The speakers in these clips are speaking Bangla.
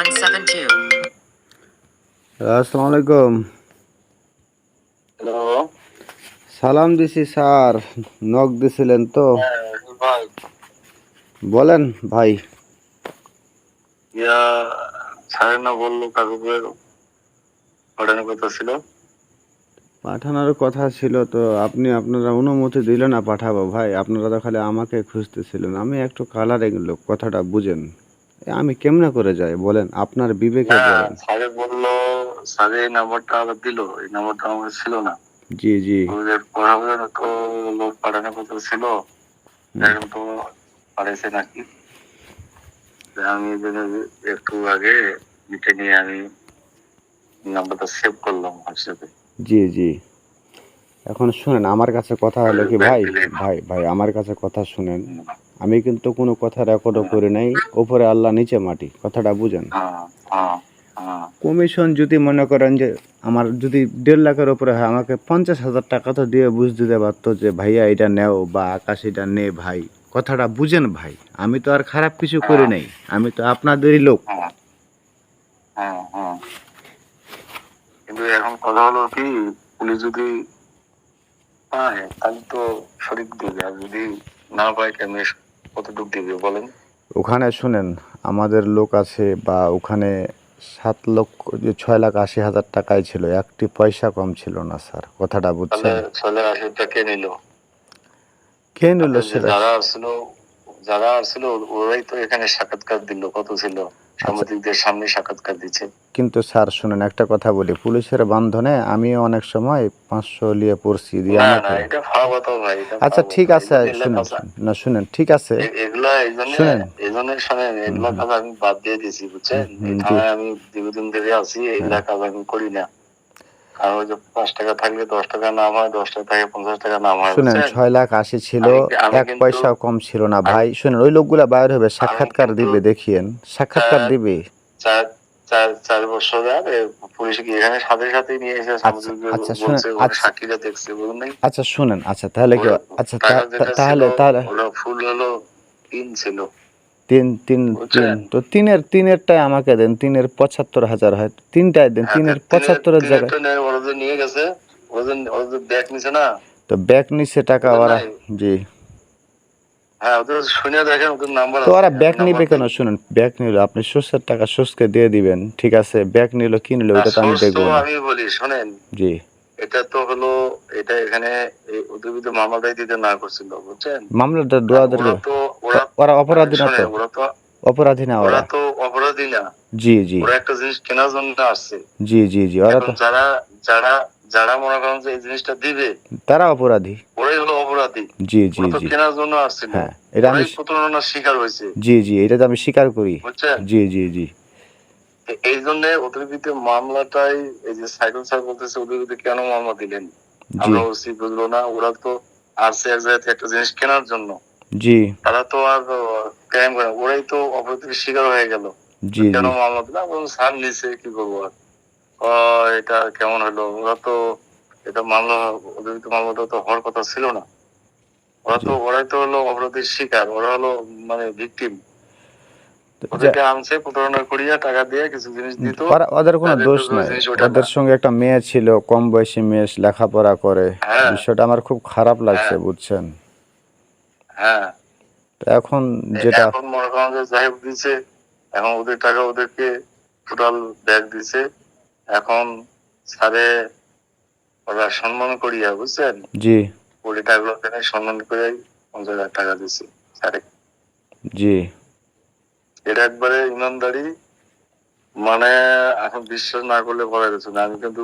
172. আসসালামু আলাইকুম হ্যালো সালাম দিছি স্যার। নক দিছিলেন তো। হ্যাঁ, বলেন ভাই। ইয়া না বলল পাঠানোর কথা ছিল। পাঠানোর কথা ছিল তো আপনি আপনারা অনুমতি দিলে না পাঠাবো ভাই। আপনারা তো খালি আমাকে খুঁজতেছিলেন। আমি একটু কালারিং লোক কথাটা বুঝেন। আমি কেমনে করে যাই? বলেন আপনার বিবেকে বলেন। স্যারে বলল স্যারে এই নাম্বারটা আবার দিল এই নাম্বারটা আমার ছিল না। জি জি। ওদের পড়াবে তো লোক পাঠানোর কথা ছিল। এখন তো পাঠাইছে নাকি? আমি একটু আগে মিটে নিয়ে আমি নাম্বারটা সেভ করলাম হোয়াটসঅ্যাপে। জি জি। এখন শুনেন আমার কাছে কথা হলো কি ভাই ভাই ভাই আমার কাছে কথা শুনেন। আমি কিন্তু কোনো কথা রেকর্ডও করি নাই। ওপরে আল্লাহ নিচে মাটি। কথাটা বুঝেন। হ্যাঁ হ্যাঁ হ্যাঁ কমিশন যদি মনে করেন যে আমার যদি দেড় লাখের উপরে হয় আমাকে পঞ্চাশ হাজার টাকা তো দিয়ে বুঝ দিতে পারতো যে ভাইয়া এটা নেও বা আকাশ এটা নে ভাই। কথাটা বুঝেন ভাই। আমি তো আর খারাপ কিছু করি নাই। আমি তো আপনাদেরই লোক। হ্যাঁ হ্যাঁ হ্যাঁ। কিন্তু এখন কথা হলো কি পুলিশ যদি পায় তাহলে তো শরিক দিবে। আর যদি না পায় কেমনি কতটুকু দিবে বলেন? ওখানে শুনেন আমাদের লোক আছে বা ওখানে সাত লক্ষ যে ছয় লাখ আশি হাজার টাকায় ছিল একটি পয়সা কম ছিল না স্যার কথাটা বুঝছেন? আশি আশিটা কে নিল? কে নিল সেটা? যারা আসছিল যারা আসছিল ওরাই তো এখানে সাক্ষাৎকার দিল কত ছিল? সাংবাদিকদের সামনে সাক্ষাৎকার দিচ্ছে। কিন্তু স্যার শুনেন একটা কথা বলি। পুলিশের বান্ধনে আমি অনেক সময় পাঁচশো লিয়ে পড়ছি দিয়ে আচ্ছা ঠিক আছে শুনেন না শুনেন ঠিক আছে। এগুলা এই জন্য শুনেন। এই জন্য শোনেন এগুলা। কাজ আমি বাদ দিয়ে দিয়েছি বুঝছেন? আমি দীর্ঘদিন ধরে আছি এগুলা কাজ আমি করি না। কারণ ওই যে পাঁচ টাকা থাকলে দশ টাকা নাম হয় দশ টাকা থাকে পঞ্চাশ টাকা নাম হয় শুনেন ছয় লাখ আশি ছিল এক পয়সাও কম ছিল না ভাই। শুনেন ওই লোকগুলা বাইরে হবে সাক্ষাৎকার দিবে দেখিয়েন। সাক্ষাৎকার। দিবে। চার চার চার বছর আগে পুলিশ কি এখানে সাথে সাথে নিয়ে এসে আচ্ছা, বলছে শুনেন, আচ্ছা। সাক্ষীরা দেখছে বুঝুন নাই। আচ্ছা শুনেন আচ্ছা তাহলে কি আচ্ছা তাহলে তাহলে ফুল হলো তিন ছিল তিন তিন তিন। তো তিনের তিনেরটাই আমাকে দেন তিনের পঁচাত্তর হাজার হয়। তিনটায় দেন হ্যাঁ, তিনের পঁচাত্তরের জায়গায়। নিয়ে গেছে ব্যাগ নিছে না? তো ব্যাক নিচ্ছে টাকা ওরা জি। হ্যাঁ তো ওরা ব্যাক নিবে কেন? শুনেন ব্যাক নিল। আপনি টাকা দিয়ে দিবেন ঠিক আছে? ব্যাক নিল কি নিল ওটা তো আমি দেখব আমি বলি শোনেন। জি। এটা তো হলো এটা এখানে মামলাটাই দিতে না করছিল বুঝছেন? মামলাটা দোয়াদের ওরা তো ওরা ওরা অপরাধী না তো? ওরা তো অপরাধী না ওরা? তো অপরাধী না। জি জি। ওরা একটা জিনিস কেনার জন্য আসছে। জি জি জি ওরা তো যারা যারা যারা মনে করেন যে এই জিনিসটা দিবে তারা অপরাধী। ওরাই হলো অপরাধী। জি জি জি। কেনার জন্য আসছিল হ্যাঁ এটা আমি প্রতারণার শিকার হয়েছে। জি জি এটা তো আমি স্বীকার করি। জি জি জি। এই জন্য ওদের বিরুদ্ধে মামলাটাই এই যে সাইকেল স্যার বলতেছে ওদের বিরুদ্ধে কেন মামলা দিলেন? আমরা ওসি বুঝলো না ওরা তো আসছে এক জায়গা থেকে একটা জিনিস কেনার জন্য। জি। তারা তো আর ক্রাইম করে ওরাই তো অপরাধীর শিকার হয়ে গেল। জি কেন মামলা দিলাম স্যার নিছে কি করব আর? এটা কেমন হলো? ওরা তো এটা মামলা ওদের তো মামলাটা তো হওয়ার কথা ছিল না। ওরা তো ওরাই তো হলো অপরাধীর শিকার ওরা হলো মানে ভিকটিম ওদের কোনো দোষ নাই। জিনিস ওদের সঙ্গে একটা মেয়ে ছিল কম বয়সী মেয়ে লেখাপড়া করে। হ্যাঁ। বিষয়টা আমার খুব খারাপ লাগছে হ্যাঁ। বুঝছেন? হ্যাঁ। এখন যেটা এখন মনে করেন যাই দিছে এখন ওদের টাকা ওদেরকে টোটাল ব্যাগ দিছে। এখন স্যারে ওরা সম্মান করিয়া বুঝছেন? জি। টাকাগুলো কেন সম্মান করে পঞ্চাশ হাজার টাকা দিছে জি। এটা একবারে ইমানদারি। মানে এখন বিশ্বাস না করলে না। আমি কিন্তু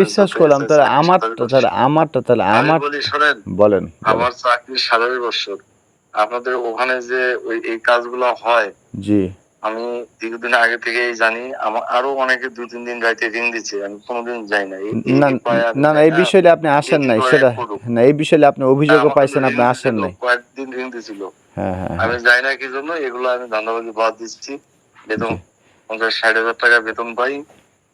বিশ্বাস করলাম তাহলে আমারটা তাহলে আমারটা তাহলে আমার শোনেন বলেন। আমার চাকরি সাড়ে বছর। আপনাদের ওখানে যে ওই এই কাজগুলো হয় জি। আমি দীর্ঘদিন আগে থেকেই জানি আমার আরও অনেকে দুই তিন দিন রাইতে রিং দিচ্ছে আমি কোনোদিন যাই না। না এই বিষয়ে আপনি আসেন নাই সেটা না এই বিষয়ে আপনি অভিযোগও পাইছেন আপনি আসেন নাই। কয়েকদিন রিং দিছিল। আমি যাই না কি জন্য এগুলো আমি ধান্দাবাজি বাদ দিচ্ছি। বেতন পঞ্চাশ ষাট হাজার টাকা বেতন পাই।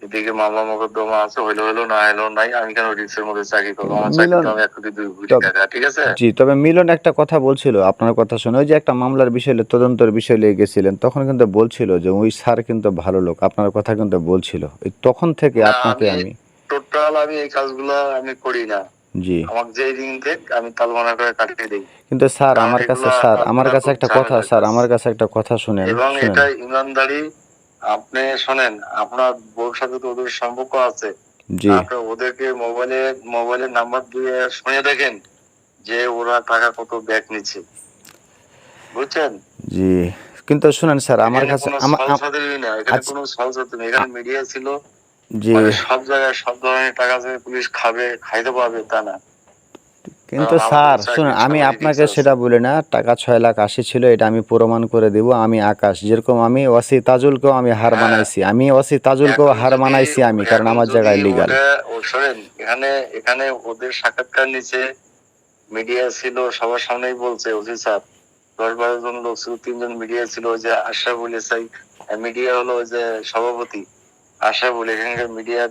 এদিকে মামলা মোকদ্দমা আছে হইল হইল না হইল নাই। আমি কেন রিক্সের মধ্যে চাকরি করব? আমার চাকরি আমি এক কোটি দুই কোটি টাকা ঠিক আছে? জি তবে মিলন একটা কথা বলছিল আপনার কথা শুনে। ওই যে একটা মামলার বিষয় তদন্তের বিষয় নিয়ে গেছিলেন তখন কিন্তু বলছিল যে ওই স্যার কিন্তু ভালো লোক আপনার কথা কিন্তু বলছিল। তখন থেকে আপনাকে আমি টোটাল আমি এই কাজগুলো আমি করি না। জি। আমাকে যে রিং দেখ আমি তাল মানা করে কাটিয়ে দিই। কিন্তু স্যার আমার কাছে স্যার আমার কাছে একটা কথা স্যার আমার কাছে একটা কথা শুনেন এবং এটা ইমানদারি আপনি শোনেন আপনার বউর সাথে তো ওদের সম্পর্ক আছে। জি। আপনি ওদেরকে মোবাইলে মোবাইলের নাম্বার দিয়ে শুনে দেখেন যে ওরা টাকা কত ব্যাক নিচ্ছে। বুঝছেন? জি। কিন্তু শুনেন স্যার আমার কাছে কোনো আমার আম- সহসাদী না এখানে আচ্ছা। কোনো সহসাদী নেই। এখানে মিডিয়া ছিল জি মানে সব জায়গায় সব ধরনের টাকা যে পুলিশ খাবে খাইতে পারবে তা না। কিন্তু স্যার শুনুন আমি আপনাকে সেটা বলি না টাকা ছয় লাখ আশি ছিল এটা আমি প্রমাণ করে দিব আমি আকাশ। যেরকম আমি তাজুলকেও আমি হার হ্যাঁ। মানাইছি আমি তাজুলকেও হার মানাইছি আমি কারণ আমার জায়গায় লিগাল শোনেন এখানে এখানে ওদের সাক্ষাৎকার নিচে মিডিয়া ছিল সবার সামনেই বলছে ওসি স্যার দশ বারো জন লোক ছিল তিনজন মিডিয়া ছিল ওই যে আশা বলে মিডিয়া হলো ওই যে সভাপতি। আশা বলে এখানকার মিডিয়া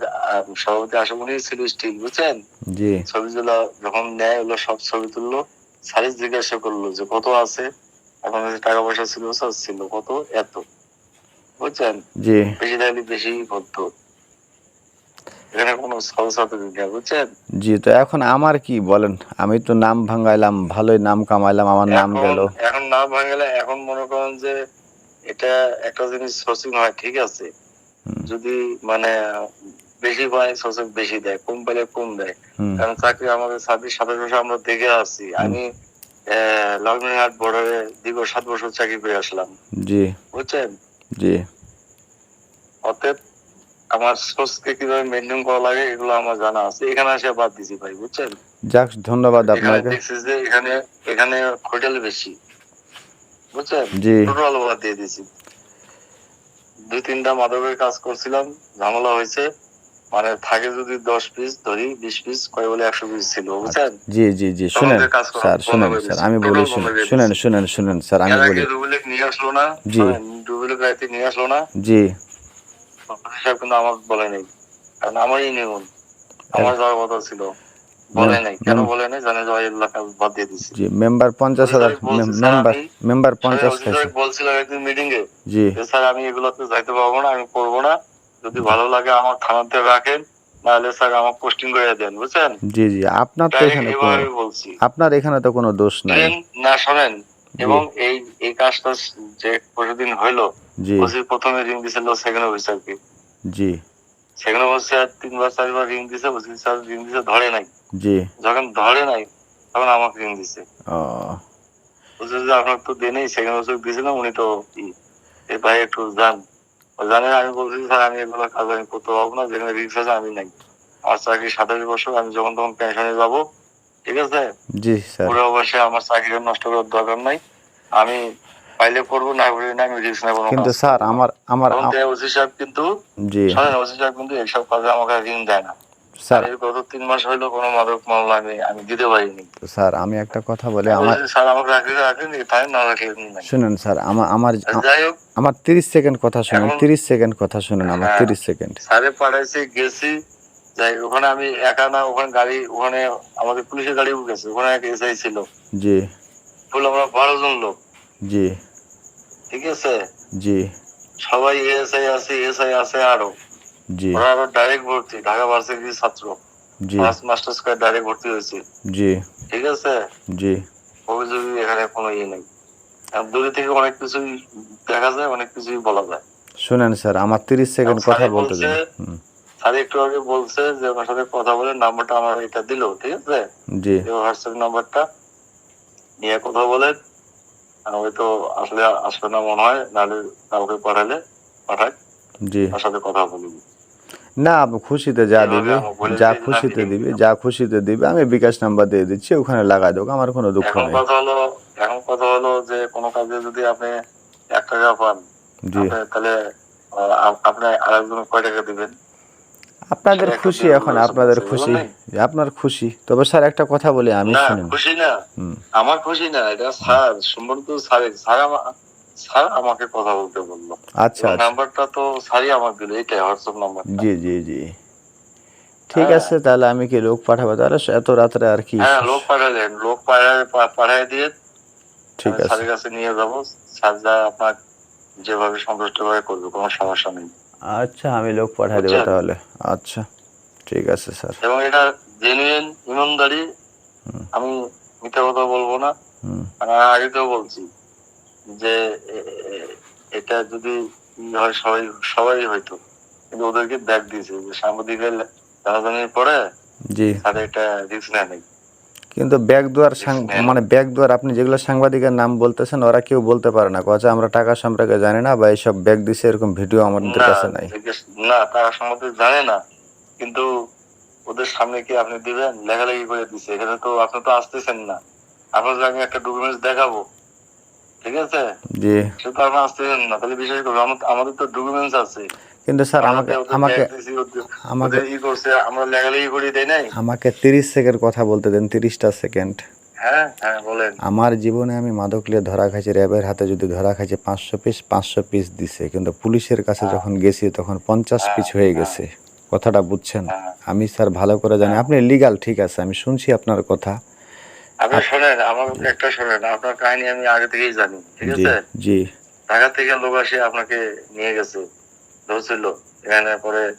সভাপতি আশা উনি ছিল স্টিল বুঝছেন? জি। ছবিগুলো যখন নেয় ওগুলো সব ছবি তুললো সারিস জিজ্ঞাসা করল যে কত আছে? এখন টাকা পয়সা ছিল সব ছিল কত? এত। বুঝছেন? জি। বেশি থাকলে বেশি করতো। এখানে কোনো সহসাতে না বুঝছেন? জি তো এখন আমার কি বলেন? আমি তো নাম ভাঙাইলাম ভালোই নাম কামাইলাম আমার নাম গেল। এখন নাম ভাঙলে এখন মনে করেন যে এটা একটা জিনিস সোর্সিং হয় ঠিক আছে। যদি মানে বেশি পায় সোর্সিং বেশি দেয় কম পাইলে কম দেয়। কারণ চাকরি আমাদের ছাব্বিশ সাতাশ বছর আমরা দেখে আসছি। আমি লগ্নহাট বর্ডারে দীর্ঘ সাত বছর চাকরি করে আসলাম। জি। বুঝছেন? জি। অতএব আমার সোর্সকে কীভাবে মেনটেন করা লাগে এগুলো আমার জানা আছে। এখানে আসে বাদ দিছি ভাই বুঝছেন? যাক ধন্যবাদ আপনাকে। দেখছি যে এখানে এখানে হোটেল বেশি। বুঝছেন? জি। টোটাল বাদ দিয়ে দিয়েছি দুই তিনটা মাদকের কাজ করছিলাম ঝামেলা হয়েছে। মানে থাকে যদি দশ পিস ধরি বিশ পিস কয় বলে একশো পিস ছিল বুঝছেন? জি জি জি শুনেন স্যার শুনেন স্যার আমি বলি শুনেন শুনেন শুনেন স্যার আমি বলি। নিয়ে আসলো না জি। রুবেলেক রাতে নিয়ে আসলো না। জি। সাহেব কিন্তু আমার বলে নেই কারণ আমারই নিয়ম আমার যাওয়ার কথা ছিল। বলে নাই। কেন হুম। বলে নাই? জানে বাদ দিয়ে দিছি। জি মেম্বার মেম্বার মেম্বার বলছিল একদিন মিটিং এ জি স্যার আমি এগুলোতে যাইতে পারব না আমি করব না। যদি ভালো লাগে আমার থানাতে রাখেন নাহলে স্যার আমার পোস্টিং করে দেন বুঝছেন? জি জি আপনার তো এখানে বলছি। আপনার এখানে তো কোনো দোষ নাই। না শোনেন এবং এই এই কাজটা যে প্রতিদিন হইল জি। প্রথমে রিং দিছিল সেকেন্ড অফিসারকে জি। সেকেন্ড অফিসার তিনবার চারবার রিং দিছে স্যার রিং দিছে ধরে নাই। জি। যখন ধরে নাই তখন আমাকে রিং দিছে। ও। বলছে যে আপনার তো দেনেই সেকেন্ড অফিসার দিয়েছিলাম উনি তো এ ভাই একটু যান। জানেন আমি বলছি স্যার আমি এগুলো কাজ আমি করতে পারব না যেখানে রিক্স আছে আমি নাই। আমার চাকরি সাতাশ বছর আমি যখন তখন পেনশনে যাব ঠিক আছে? জি স্যার। পুরো অবশ্যই আমার চাকরিটা নষ্ট করার দরকার নাই। আমি পাইলে করব না করলে না আমি রিক্স নেব না কিন্তু স্যার আমার আমার ওসি সাহেব কিন্তু জি। শোনেন ওসি সাহেব কিন্তু এইসব কাজে আমাকে ঋণ দেয় না। স্যার গত তিন মাস হইল কোনো মাদক মামলা আমি আমি দিতে পারিনি। স্যার আমি একটা কথা বলি আমার স্যার আমাকে রাখলে রাখলেন তাই না রাখলে নাই স্যার আমার আমার যাই হোক। আমার তিরিশ সেকেন্ড কথা শুনেন এখন- তিরিশ সেকেন্ড কথা শুনেন আমার হ্যাঁ। তিরিশ সেকেন্ড। স্যারে পাঠাইছে গেছি যাই ওখানে আমি একা না ওখানে গাড়ি ওখানে আমাদের পুলিশের গাড়ি গেছে ওখানে এক এসআই ছিল। জি। ফুল আমরা বারো জন লোক। জি। ঠিক আছে? জি। সবাই এসআই আছে এসআই আছে আরও। জি। ওরা আরও ডাইরেক্ট ভর্তি ঢাকা ভার্সিটির ছাত্র। জি। ফার্স্ট মাস্টার্স করে ডাইরেক্ট ভর্তি হয়েছে। জি। ঠিক আছে? জি। অভিযোগ এখানে কোনো ইয়ে নেই। দূরে থেকে অনেক কিছুই দেখা যায় অনেক কিছুই বলা যায়। শুনেন স্যার আমার তিরিশ সেকেন্ড স্যার কথা বলতে দিন। স্যার একটু আগে বলছে যে ওনার সাথে কথা বলে নাম্বারটা আমার এটা দিল ঠিক আছে? জি। হোয়াটসঅ্যাপ নাম্বারটা নিয়ে কথা বলেন। হয়তো আসলে আসবে না মনে হয় নাহলে কাউকে পাঠালে পাঠাক। জি। তার সাথে কথা না খুশিতে যা দিবে যা খুশিতে আমি দিবে যা খুশিতে দিবে আমি বিকাশ নাম্বার দিয়ে দিচ্ছি ওখানে লাগাই দেবো আমার কোনো দুঃখ নেই। কথা হলো এখন কথা হলো যে কোনো কাজে যদি আপনি এক টাকা পান জি। আপনি তাহলে আপনি আরেকজন কয় টাকা দিবেন? আপনাদের খুশি এখন আপনাদের খুশি। আপনার খুশি। তবে স্যার একটা কথা বলি আমি খুশি না। আমার খুশি না এটা স্যার সম্পর্ক স্যার স্যার স্যার আমাকে কথা বলতে বলল। আচ্ছা আচ্ছা। নাম্বারটা তো স্যারই আমাকে দিল এটাই হোয়াটসঅ্যাপ নাম্বার জি জি জি। ঠিক হ্যাঁ। আছে তাহলে আমি কি লোক পাঠাবো? তাহলে এত রাত্রে আর কি? হ্যাঁ লোক পাঠালেন লোক পাঠায় পা- পাঠায় দিয়ে ঠিক আছে। স্যারের কাছে নিয়ে যাব। স্যার যা আপনার যেভাবে সন্তুষ্ট করে করবে কোনো সমস্যা নেই। আচ্ছা আমি লোক পাঠিয়ে দেবো তাহলে। আচ্ছা ঠিক আছে স্যার। এবং এটা জেনুইন ইমানদারি আমি মিথ্যা কথা বলব না। আমি আগে তো বলছি যে এটা যদি হয় সবাই সবাই হয়তো। কিন্তু ওদেরকে ব্যাগ দিয়েছে। যে সাংবাদিকের জানাজানির পরে জি। স্যার এটা রিস্ক নেয় নাই। কিন্তু ব্যাগ দুয়ার হ্যাঁ। মানে ব্যাগ দুয়ার আপনি যেগুলো সাংবাদিকের নাম বলতেছেন ওরা কেউ বলতে পারে না। কথা আমরা টাকা সম্পর্কে জানি না বা এইসব ব্যাগ দিছে এরকম ভিডিও আমাদের কাছে নাই। না তারা সম্বন্ধে জানে না। কিন্তু ওদের সামনে কি আপনি দিবেন? লেখালেখি করে দিছে। এখানে তো আপনি তো আসতেছেন না। আপনাকে আমি একটা ডকুমেন্টস দেখাবো। ঠিক আছে? জি। সে তো আপনি আসতেছেন না। তাহলে বিশ্বাস করব আমাদের তো ডকুমেন্টস আছে। কিন্তু স্যার আমাকে আমাকে আমাকে ই করছে আমরা লেখালেখি করে দেয় নাই? আমাকে তিরিশ সেকেন্ড কথা বলতে দেন তিরিশটা সেকেন্ড। হ্যাঁ হ্যাঁ আমার জীবনে আমি মাদক নিয়ে ধরা খাইছি র্যাবের হাতে যদি ধরা খাইছি পাঁচশো পিস পাঁচশো পিস দিছে। কিন্তু পুলিশের কাছে যখন গেছি তখন পঞ্চাশ পিস হয়ে গেছে। কথাটা বুঝছেন? হ্যাঁ। আমি স্যার ভালো করে জানি। আপনি লিগাল ঠিক আছে আমি শুনছি আপনার কথা। আপনি শোনেন আমার একটা শোনেন আপনার কাহিনী আমি আগে থেকেই জানি ঠিক আছে? জি। ঢাকা থেকে লোক আসে আপনাকে নিয়ে গেছে। ধরছিল। এখানে পরে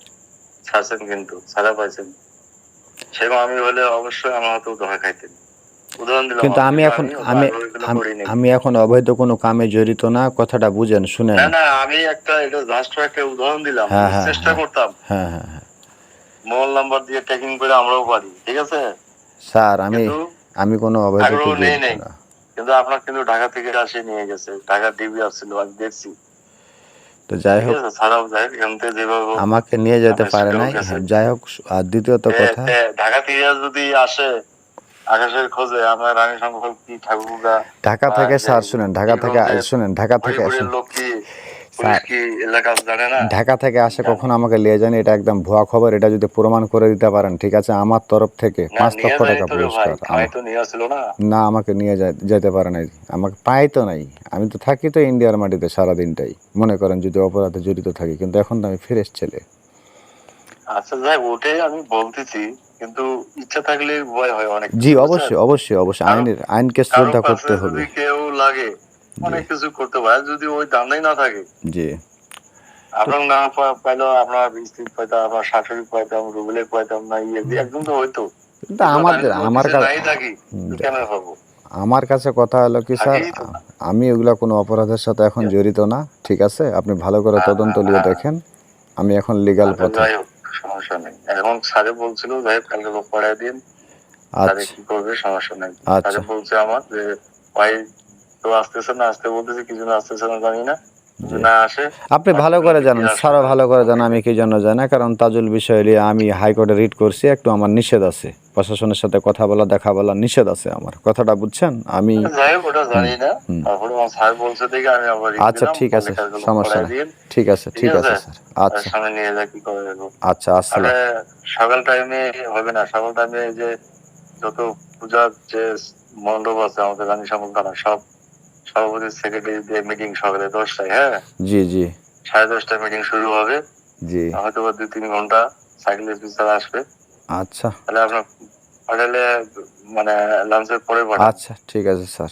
ছাড়ছেন কিন্তু ছাড়া পাইছেন। সেরকম আমি হলে অবশ্যই আমার ধরা খাইতেন। উদাহরণ দিলাম কিন্তু আমি এখন আমি আম- এখন অবৈধ কোনো কামে জড়িত না কথাটা বুঝেন শুনেন। না না আমি একটা এটা জাস্ট একটা উদাহরণ দিলাম হ্যাঁ, হ্যাঁ, চেষ্টা হ্যাঁ। করতাম। হ্যাঁ হ্যাঁ মোবাইল নাম্বার দিয়ে ট্র্যাকিং করে আমরাও পারি ঠিক আছে? স্যার আমি আমি কোনো অবৈধ। না। কিন্তু আপনার কিন্তু ঢাকা থেকে আসে নিয়ে গেছে। ঢাকা ডিবি আসছিল আমি দেখছি। তো যাই হোক। আমাকে নিয়ে যেতে পারে নাই। যাই হোক আর দ্বিতীয়ত কথা ঢাকা থেকে যদি আসে আকাশের খোঁজে আমরা রানী কি ঠাকুরগা ঢাকা থেকে স্যার শুনেন ঢাকা থেকে শুনেন ঢাকা থেকে ঢাকা থেকে আসে কখনো আমাকে নিয়ে যান এটা একদম ভুয়া খবর এটা যদি প্রমাণ করে দিতে পারেন ঠিক আছে? আমার তরফ থেকে পাঁচ লক্ষ টাকা পুরস্কার। না। আমাকে নিয়ে যেতে পারে নাই। আমাকে পাই তো নাই। আমি তো থাকি তো ইন্ডিয়ার মাটিতে সারা দিনটাই মনে করেন যদি অপরাধে জড়িত থাকি কিন্তু এখন তো আমি ফ্রেশ ছেলে। আচ্ছা যাই ওটাই আমি বলতেছি কিন্তু ইচ্ছা থাকলে ভয় হয় অনেক। জি অবশ্যই অবশ্যই অবশ্যই আইনের আইনকে শ্রদ্ধা করতে হবে। কেউ লাগে অনেক কিছু করতে পারে যদি ওই দান্দাই না থাকে। জি। আপনার না পা- পাইলেও আপনার পাইতাম আপনার শাশুড়ি পাইতাম রুবেলের পাইতাম না ইয়ে একদম তো কিন্তু আমাদের আমার কাছে আমার কাছে কথা হলো কি স্যার। আমি ওগুলা কোনো অপরাধের সাথে এখন জড়িত না ঠিক আছে? আপনি ভালো করে তদন্ত নিয়ে। দেখেন আমি এখন লিগাল আচ্ছা, পথে। সমস্যা নেই। এখন স্যারে বলছিল যাই কালকে লোক পড়ায় দিন। আচ্ছা। কি করবে সমস্যা নেই। আচ্ছা। স্যারে বলছে আমার যে ভাই তো আসতেছে না আসতে বলতেছে আসতেছে না জানি না। না আসে। আপনি ভালো করে জানেন না। ভালো করে জানেন আমি কি জন্য জানি না কারণ তাজুল বিষয় নিয়ে আমি হাইকোর্টে রিট করছি একটু আমার নিষেধ আছে। প্রশাসনের সাথে কথা বলা দেখা বলা নিষেধ আছে আমার। কথাটা বুঝছেন? আমি আচ্ছা ঠিক আছে সমস্যা নেই। ঠিক আছে ঠিক আছে? স্যার। আচ্ছা। আচ্ছা তাহলে সকাল টাইমে হবে না। সকাল টাইমে যে যত পূজার যে মণ্ডপ আছে আমাদের রানী সব সভাপতি সেক্রেটারি দিয়ে মিটিং সকালে দশটায় হ্যাঁ? জি জি। সাড়ে দশটায় মিটিং শুরু হবে। জি। হয়তো বা দুই তিন ঘণ্টা সাইকেল স্পিচার আসবে। আচ্ছা। তাহলে আপনার পাঠালে মানে লাঞ্চের পরে আচ্ছা ঠিক আছে স্যার।